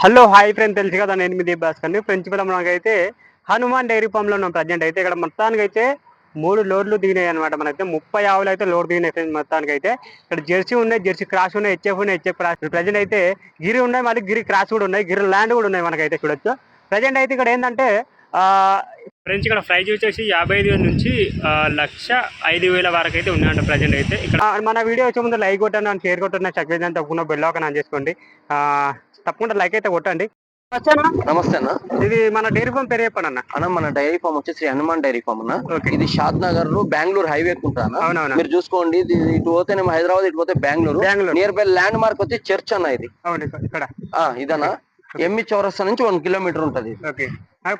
Hello hi friend తెలుసు కదా నేను మీ దీప్ భాస్కర్ని ప్రిన్సిపల్ మనకైతే హనుమాన్ డైరీ ఫామ్లో ఉన్నాం ప్రజెంట్ అయితే ఇక్కడ మొత్తానికి అయితే మూడు లోడ్లు దిగినాయి అనమాట మనైతే ముప్పై ఆవులు అయితే లోడ్ దిగినాయి ఫ్రెండ్స్ మొత్తానికి అయితే ఇక్కడ జెర్సీ ఉన్నాయి జెర్సీ క్రాస్ ఉన్నాయి హెచ్ఎఫ్ ఉన్నాయి హెచ్ఎఫ్ క్రాస్ ప్రజెంట్ అయితే గిరి ఉన్నాయి మళ్ళీ గిరి క్రాస్ కూడా ఉన్నాయి గిరి ల్యాండ్ కూడా ఉన్నాయి మనకైతే చూడొచ్చు. ప్రజెంట్ అయితే ఇక్కడ ఏంటంటే ఫ్రెండ్స్ ఇక్కడ ప్రైజ్ వచ్చేసి యాభై ఐదు వేల నుంచి లక్ష ఐదు వేల వరకు అయితే ఉన్నాయంట ప్రజెంట్ అయితే. ఇక్కడ మన వీడియో వచ్చే ముందు లైక్ కొట్టండి షేర్ కొట్టండి చక్కగా తప్పకుండా బెల్ ఒక చేసుకోండి. తప్పకుండా లైక్ అయితే కొట్టండి. నమస్తే అన్న. ఇది మన డైరీ ఫామ్ పేరు చెప్పండి అన్న. అన్న మన డైరీ ఫామ్ వచ్చి శ్రీ హనుమాన్ డైరీ ఫామ్ అన్న. ఓకే. ఇది షాద్ నగర్లో బెంగళూరు హైవే ఉంటా అన్న. అవునవునా. మీరు చూసుకోండి ఇది ఇటు పోతేనేమో హైదరాబాద్ ఇటు పోతే Bengaluru. Bengaluru. Near by landmark వచ్చి చర్చ్ అన్న ఇది. అవును ఇక్కడ- ఇదన్నా. ఎమ్మి చౌరస్తా నుంచి వన్ కిలోమీటర్ ఉంటది. ఓకే.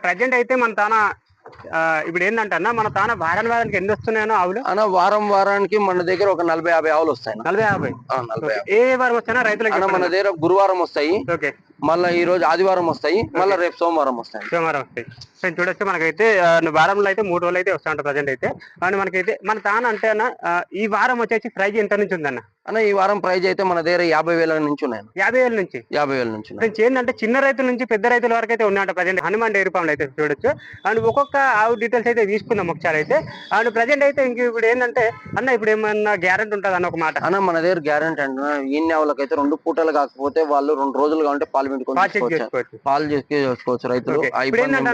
ప్రజెంట్ అయితే మన తాన ఇప్పుడు ఏంటంటే అన్న మన తాన వారాని వారానికి ఎన్ని వస్తున్నాయో ఆవులు? అన్న వారం వారానికి మన దగ్గర ఒక నలభై యాభై ఆవులు వస్తాయి. నలభై యాభై. నలభై ఏ వారం వస్తాయో రైతులకి మన. దగ్గర గురువారం వస్తాయి. ఓకే. మళ్ళీ ఈ రోజు ఆదివారం వస్తాయి మళ్ళీ రేపు సోమవారం వస్తాయి. సోమవారం వస్తాయి. ఫ్రెండ్ చూడొచ్చు మనకైతే వారంలో అయితే మూడు రోజులు అయితే వస్తా ఉంటాయి ప్రజెంట్ అయితే. అండ్ మనకైతే మన తాన అంటే అన్న ఈ వారం వచ్చేసి ప్రైజ్ ఎంత నుంచి ఉందన్న? అన్న ఈ వారం ప్రైజ్ అయితే మన దగ్గర యాభై వేల నుంచి ఉన్నాయి. యాభై వేల నుంచి? యాభై వేల నుంచి. ఫ్రెండ్స్ ఏంటంటే చిన్న రైతుల నుంచి పెద్ద రైతుల వరకు అయితే ఉన్నాయంట ప్రజెంట్. హనుమాన్ డైరీ ఫామ్ అయితే చూడొచ్చు. అండ్ ఒక్కొక్క ఆవు డీటెయిల్స్ అయితే తీసుకుందాం ఒకసారి అయితే. అండ్ ప్రజెంట్ అయితే ఇంక ఇప్పుడు ఏంటంటే అన్న ఇప్పుడు ఏమన్నా గ్యారెంటీ ఉంటుంది అన్న ఒక మాట? అన్న మన దగ్గర గ్యారంటీ అంటే ఈయన ఆవులకైతే రెండు పూటలు కాకపోతే వాళ్ళు రెండు రోజులుగా ఉంటే పాలు చేసుకోవచ్చు. పాలు చేసి చేసుకోవచ్చు రైతులు ఇప్పుడు ఏంటంటే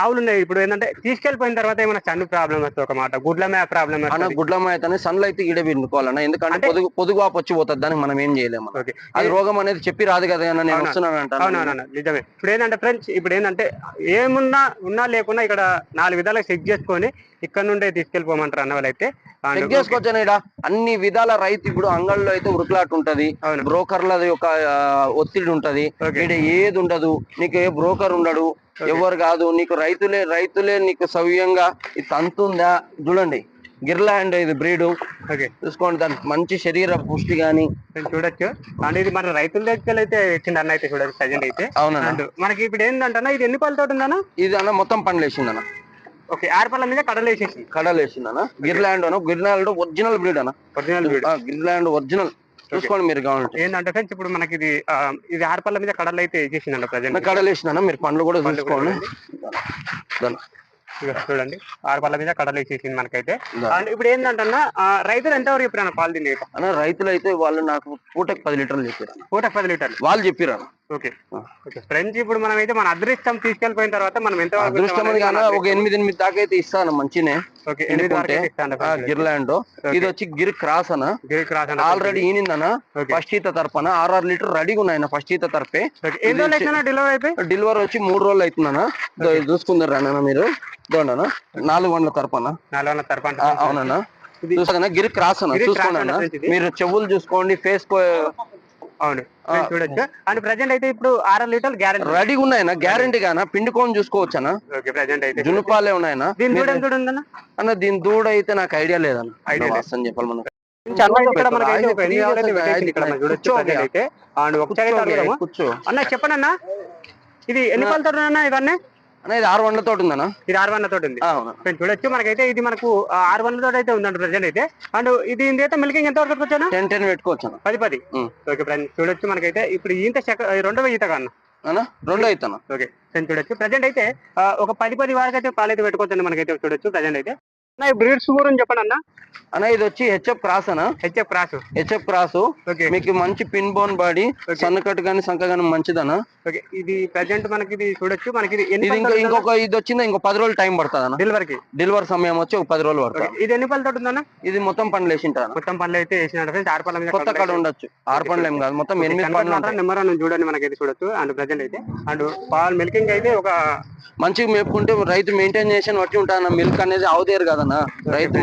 ఆవులు ఉన్నాయి ఇప్పుడు ఏంటంటే తీసుకెళ్ళిపోయిన తర్వాత ఏమైనా చన్ను ప్రాబ్లం వస్తుంది ఒక మాట గుడ్ల మే ప్రాబ్లం. అన్న గుడ్లమ్మ అయితే సన్ లైట్ ఈడ పిండుకోవాలన్న ఎందుకంటే పొదుగు పొదుగు వాపు వచ్చి పోతుంది దానికి మనం ఏం చేయలేము అది రోగం అనేది చెప్పి రాదు కదా నేను. వస్తున్నాను అంటాను. నిజమే. ఇప్పుడు ఏంటంటే ఫ్రెండ్స్ ఇప్పుడు ఏంటంటే ఏమున్నా ఉన్నా లేకున్నా ఇక్కడ నాలుగు విధాలుగా చెక్ చేసుకొని ఇక్కడ నుండే తీసుకెళ్ళిపోమంటారు అన్న చెక్ చేసుకోవచ్చు ఈడ అన్ని విధాల రైతు ఇప్పుడు అంగళ్ళలో అయితే ఉరుకులాట ఉంటది. ఒక ఆ, ఒత్తిడి ఉంటది. ఏది ఉండదు. నీకు ఏ బ్రోకర్ ఉండడు. ఎవరు కాదు. నీకు రైతులే రైతులే నీకు సవ్యంగా ఇది తంతుందా చూడండి. గిర్లాండ్ ఇది బ్రీడ్. ఓకే. చూసుకోండి దానికి మంచి శరీర పుష్టి గాని. నేను చూడొచ్చు. అండ్ ఇది మన రైతుల దగ్గర అయితే ఇచ్చింది అన్న అయితే చూడొచ్చు ప్రజెంట్ అయితే. అవునన్నా. అండ్ మనకి ఇప్పుడు ఏంటంటే ఇది ఎన్ని పళ్ళతో ఉందన్న? ఇది అన్న మొత్తం పండ్లు వేసిందన్న ఓకే పళ్ళ మీద కడలు వేసేసి. కడలు వేసిందన్న. గిర్లాండ్ అన్న గిర్లాండ్ ఒరిజినల్ బ్రీడ్ అన్న. ఒరిజినల్ ఆ, గిర్లాండ్ ఒరిజినల్. చూసుకోండి మీరు కావాలంటే. ఏంటంటే ఫ్రెండ్స్ ఇప్పుడు మనకి ఇది ఇది పళ్ళ మీద కడలు అయితే వేసేసిందండి ప్రజెంట్. కడలు వేసిందన్న మీరు పండ్లు కూడా చూసుకోండి. చూడండి. ఆరు పళ్ళ మీద కడలు వేసేసింది మనకైతే. అండ్ ఇప్పుడు ఏంటంటే రైతులు ఎంతవరకు చెప్పారు పాలు అన్న రైతులు అయితే వాళ్ళు నాకు పూటకి పది లీటర్లు చెప్పారు పూట పది లీటర్లు. వాళ్ళు చెప్పారు. ఓకే. ఫ్రెండ్స్ ఇప్పుడు మనం అయితే మన అదృష్టం తీసుకెళ్ళిపోయిన తర్వాత మనం ఎంత అదృష్టం ఒక ఎనిమిది ఎనిమిది దాకా అయితే ఇస్తాను మంచినే. గిర్లాండ్ ఇది వచ్చి గిర్ క్రాస్ అన్న. గిరి క్రాస్ ఆల్రెడీ ఈనిందన్న. ఫస్ట్ ఈత తరపున ఆరు లీటర్ రెడీగా ఉన్నాయి ఫస్ట్ ఈత తరపే. రోజులు అయితే డెలివరీ డెలివరీ వచ్చి మూడు రోజులు అవుతుందన్న చూసుకుందరు అన్న మీరు. దోండన నాలుగు వందల తరపున నాలుగు వందల తరపంట ఆ, అవునన్నా. చూసాకన్నా గిరి క్రాస్ అన్న. చూసుకోండి అన్న. మీరు చెవులు చూసుకోండి ఫేస్ అవును. చూడొచ్చు. అండ్ ప్రజెంట్ అయితే ఇప్పుడు ఆరు లీటర్లు గ్యారెంటీ రెడీగా ఉన్నాయన్న గ్యారంటీ గానా? పిండుకొని చూసుకోవచ్చు అన్న ఓకే ప్రజెంట్ అయితే జునుపాలే ఉన్నాయన్న దీని దూడ ఎంత ఉందన్న అన్న దీని దూడ అయితే నాకు ఐడియా లేదన్న. Idea లేదు. వాస్తవం చెప్పాలి మనం అన్న చెప్పండి అన్న ఇది ఎన్ని పళ్ళతో అన్న ఇవన్నీ? అన్న ఇది ఆరు వందల తోటి ఉందన్న. ఇది ఆరు వందల తోటి ఉంది. అవునా. చూడొచ్చు. మనకైతే ఇది మనకు ఆరు వందల తోటి అయితే ఉందండి ప్రజెంట్ అయితే. అండ్ ఇది అయితే మిల్కింగ్ ఎంత వరకు వచ్చాను టెన్ టెన్ పెట్టుకోవచ్చు పది పది. ఓకే ఫ్రెండ్స్ చూడొచ్చు మనకైతే. ఇప్పుడు ఈత చెక్క రెండవ ఈత కన్నా అన్న. రెండో అవుతాను ఓకే. ఫ్రెండ్స్ చూడొచ్చు. ప్రజెంట్ అయితే ఒక పది పది వరకు అయితే పాలు అయితే పెట్టుకోవచ్చండి మనకైతే చూడొచ్చు ప్రజెంట్ అయితే. అన్న ఈ బ్రీడ్స్ గురించి చెప్పండి అన్న. అన్న ఇది వచ్చి హెచ్ఎఫ్ క్రాస్ అన్న. HF cross. HF cross. మీకు మంచి పిన్ బోన్ బాడీ సన్నకట్ గానీ సంక గానీ మంచిదన్న ఓకే. ఇది ప్రజెంట్ మనకి ఇది చూడొచ్చు. మనకి ఇది ఇది ఇంకొక ఇది వచ్చింది? ఇంకో పది రోజులు టైం పడుతుంది అన్న. డెలివరీకి డెలివరీ సమయం వచ్చి ఒక పది రోజులు పడుతుంది. ఇది ఎన్ని పళ్ళతో ఉందన్న? ఇది మొత్తం పండ్లు వేసింటారు మొత్తం పనులు అయితే ఫ్రెండ్స్ ఆరు మీద కొత్త కాడ ఉండొచ్చు. ఆరు పండ్లు ఏం కాదు. మొత్తం ఎనిమిది పండ్లు నెంబర్ చూడండి మనకైతే చూడొచ్చు. అండ్ ప్రజెంట్ అయితే. అండ్ పాలు మిల్కింగ్ అయితే ఒక మంచిగా మేపుకుంటే రైతు మెయింటైన్ చేసిన బట్టి ఉంటాను మిల్క్ అనేది అవదేరు కదన్న రైతు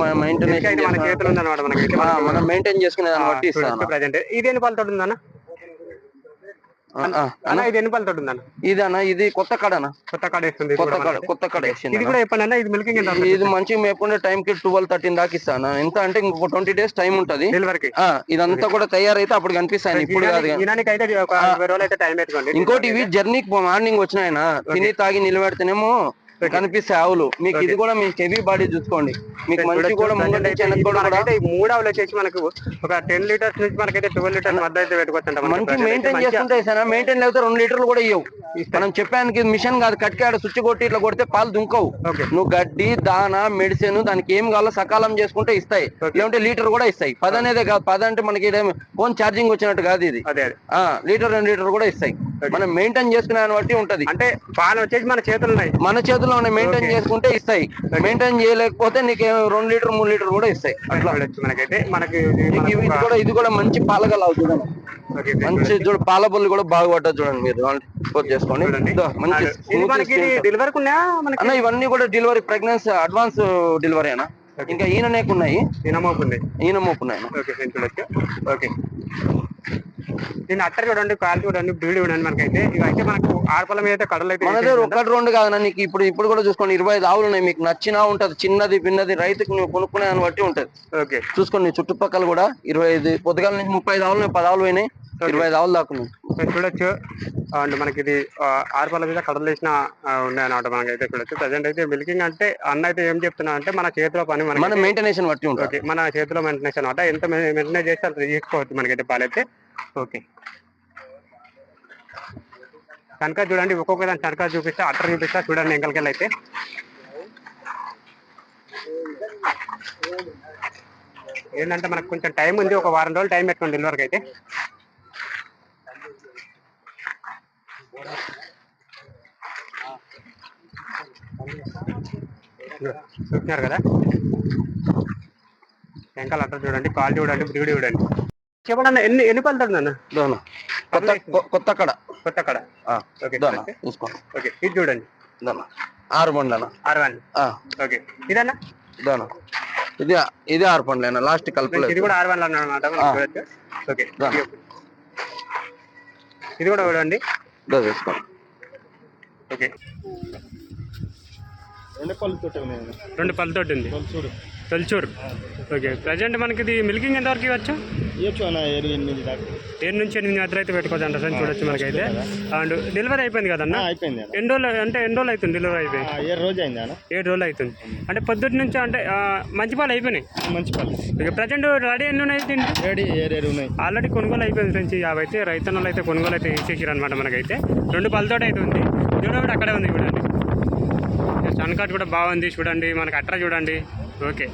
మన చేతులు ఉందన్నమాట మనకైతే మనం మెయింటైన్ చేసుకునే దాన్ని బట్టి ఇస్తాను? ప్రజెంట్. ఇది ఎన్ని పళ్ళతో ఉందన్న? అన్న ఇది ఎన్ని ఉందన్న? ఇది అన్న ఇది కొత్త కాడ అన్న కొత్త కాడ కొత్త కూడా మనకి. కొత్త కాడ ఇది కూడా చెప్పండి అన్న ఇది మిల్కింగ్ ఎంత ఇది మంచిగా మేపుకుంటే టైం కి ట్వెల్వ్ థర్టీన్ దాకా ఇస్తాను? ఎంత అంటే ఇంకొక ట్వంటీ డేస్ టైం ఉంటది. డెలివరీకి. ఇదంతా కూడా తయారైతే అప్పుడు కనిపిస్తాయి ఇప్పుడు కాదు ఇంకోటి ఇవి జర్నీకి మార్నింగ్ వచ్చినాయన? తిని తాగి నిలబెడితేనేమో కనిపిస్తే ఆవులు. మీకు ఇది కూడా మీ హెవీ బాడీ చూసుకోండి. మీకు మంచి కూడా మూడు ఆవులు వచ్చేసి మనకు ఒక టెన్ లీటర్స్ నుంచి మనకైతే ట్వెల్వ్ లీటర్స్ మధ్య అయితే పెట్టుకోవచ్చు మెయింటైన్ చేసుకుంటే సార్ మెయింటైన్ లేకపోతే రెండు లీటర్లు కూడా ఇవ్వవు మనం చెప్పానికి మిషన్ కాదు కట్కాడ స్విచ్ కొట్టి ఇట్లా కొడితే పాలు దుంకవు. నువ్వు గడ్డి దాన మెడిసిన్ దానికి ఏం కావాలో సకాలం చేసుకుంటే ఇస్తాయి. లేదంటే లీటర్ కూడా ఇస్తాయి. పది అనేది కాదు పది అంటే మనకి ఫోన్ ఛార్జింగ్ వచ్చినట్టు కాదు ఇది. లీటర్ రెండు లీటర్ కూడా ఇస్తాయి. మనం మెయింటైన్ చేసుకునే బట్టి ఉంటది. అంటే పాలు వచ్చేసి మన చేతులు ఉన్నాయి మన చేతిలో మెయింటైన్ చేసుకుంటే ఇస్తాయి. మెయింటైన్ చేయలేకపోతే నీకు రెండు లీటర్ మూడు లీటర్ కూడా ఇస్తాయి. అట్లా. మనకైతే మనకి ఇది కూడా ఇది కూడా మంచి పాలగల ఓకే మంచి చూడు పాల బుల్లి కూడా బాగా పట్టదు చూడండి మీరు. పోస్ట్ చేసుకోండి. మంచి. డెలివరీ ఉన్నాయా అన్న ఇవన్నీ కూడా డెలివరీ ప్రెగ్నెన్సీ అడ్వాన్స్ డెలివరీ అన్న. ఇంకా ఈయన ఉన్నాయి తినమోపుంది ఈయన మోపు ఉన్నాయి. ఓకే ఓకే దీని అట్టర్ చూడండి క్వాలిటీ చూడండి బ్రీడ్ చూడండి మనకైతే. ఇవైతే మనకు ఆడపల్ల మీద అయితే కడలు అయితే మన దగ్గర ఒకటి రెండు కాదన్న నీకు ఇప్పుడు ఇప్పుడు కూడా చూసుకోండి ఇరవై ఐదు ఆవులు ఉన్నాయి మీకు నచ్చినా ఉంటది చిన్నది పిన్నది రైతుకు నువ్వు కొనుక్కునే దాన్ని బట్టి ఉంటది. ఓకే. చూసుకోండి చుట్టుపక్కల కూడా ఇరవై ఐదు పొద్దుగాల నుంచి ముప్పై ఐదు ఆవులు పది ఆవులు పోయినాయి ఇరవై ఐదు ఆవులు దాకా చూడొచ్చు. అండ్ మనకి ఇది ఆ, ఆరుపల్ల మీద కడలు వేసిన ఉన్నాయి అనమాట మనకైతే చూడొచ్చు. ప్రజెంట్ అయితే మిల్కింగ్ అంటే అన్న అయితే ఏం చెప్తున్నా అంటే మన చేతిలో పని మన మెయింటెనేషన్ బట్టి ఉంటుంది. మన చేతిలో మెయింటెనెన్స్ అనమాట ఎంత మెయింటెనెన్స్ చేస్తే అంత తీసుకోవచ్చు మనకైతే పాలైతే. ఓకే. కనుక చూడండి ఒక్కొక్క దాని కనుక చూపిస్తా అట్టర్ చూపిస్తా చూడండి ఎంకలకెళ్ళి అయితే. ఏంటంటే మనకు కొంచెం టైం ఉంది ఒక వారం రోజులు టైం పెట్టుకోండి డెలివరీకి అయితే. చూస్తున్నారు కదా? వెంకల్ అట్ట చూడండి కాల్ చూడండి బ్రీడ్ చూడండి. చెప్పండి ఎన్ని ఎన్ని పలుతాడు నన్ను? దోన. కొత్త కొత్త కడ. కొత్త కడ. ఆ, ఓకే. దోన, చూసుకో ఓకే ఇది చూడండి. దోన. ఆరు పండ్లనా? ఆరు వన్ ఓకే. ఇదన్నా? దాన ఇది ఇది ఆరు పండ్లేనా? లాస్ట్ ఇది కలపలేదు కూడా ఆరు ఆ. చూడొచ్చు. ఓకే. దా. ఇది కూడా చూడండి. ఇదో తీసుకోండి ఓకే. రెండు పళ్ళు తోట రెండు పళ్ళతోటి ఉంది. చూడు. తొలిచూరు. ఓకే ప్రజెంట్ మనకి ఇది మిల్కింగ్ ఎంతవరకు ఇవ్వచ్చు? ఇవ్వచ్చు అన్న ఏడు ఎనిమిది దాకా. ఏడు నుంచి ఎనిమిది మధ్య అయితే పెట్టుకోవచ్చు అంట సార్ చూడొచ్చు మనకైతే. అండ్ డెలివరీ అయిపోయింది కదన్నా అయిపోయింది ఎన్ని రోజులు అంటే ఎన్ని రోజులు అవుతుంది డెలివరీ అయిపోయి? ఆ, ఏడు రోజు అయింది అన్న. ఏడు రోజులు అవుతుంది. అంటే పొద్దుటి నుంచి అంటే మంచి పాలు అయిపోయినాయి? మంచి పళ్ళు ఇక ప్రజెంట్ రెడీ ఎన్ని ఉన్నాయి దీనికి ఏడు ఉన్నాయి. ఆల్రెడీ కొనుగోలు అయిపోయింది ఫ్రెండ్స్ అయితే రైతన్నలు అయితే కొనుగోలు అయితే ఇచ్చేసారు అనమాట మనకైతే. రెండు పళ్ళతోటి అయితే ఉంది. జూడో కూడా అక్కడే ఉంది చూడండి. సన్ కార్డ్ కూడా బాగుంది చూడండి మనకి అట్రా చూడండి. ఓకే